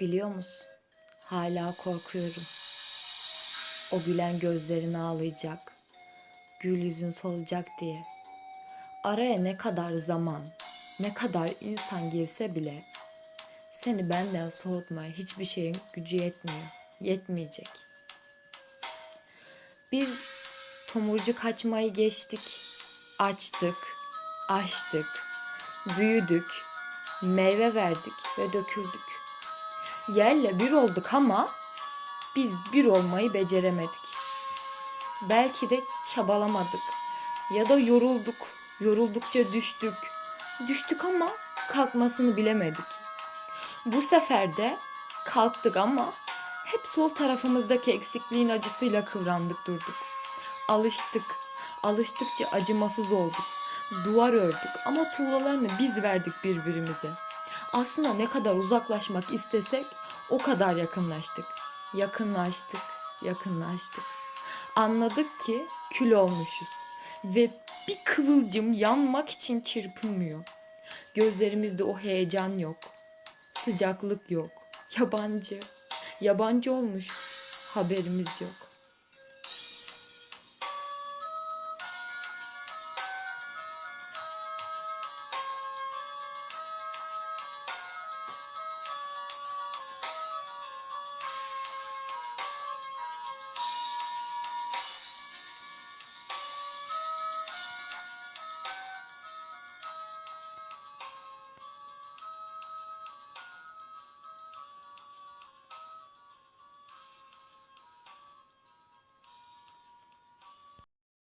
Biliyor musun? Hala korkuyorum. O gülen gözlerin ağlayacak. Gül yüzün solacak diye. Araya ne kadar zaman, ne kadar insan girse bile seni benden soğutmaya hiçbir şeyin gücü yetmiyor. Yetmeyecek. Biz tomurcuk açmayı geçtik. Açtık, açtık, büyüdük, meyve verdik ve döküldük. Yerle bir olduk ama biz bir olmayı beceremedik. Belki de çabalamadık ya da yorulduk. Yoruldukça düştük. Düştük ama kalkmasını bilemedik. Bu sefer de kalktık ama hep sol tarafımızdaki eksikliğin acısıyla kıvrandık durduk. Alıştık. Alıştıkça acımasız olduk. Duvar ördük ama tuğlalarını biz verdik birbirimize. Aslında ne kadar uzaklaşmak istesek o kadar yakınlaştık. Yakınlaştık, yakınlaştık. Anladık ki kül olmuşuz ve bir kıvılcım yanmak için çırpınmıyor. Gözlerimizde o heyecan yok. Sıcaklık yok. Yabancı. Yabancı olmuş. Haberimiz yok.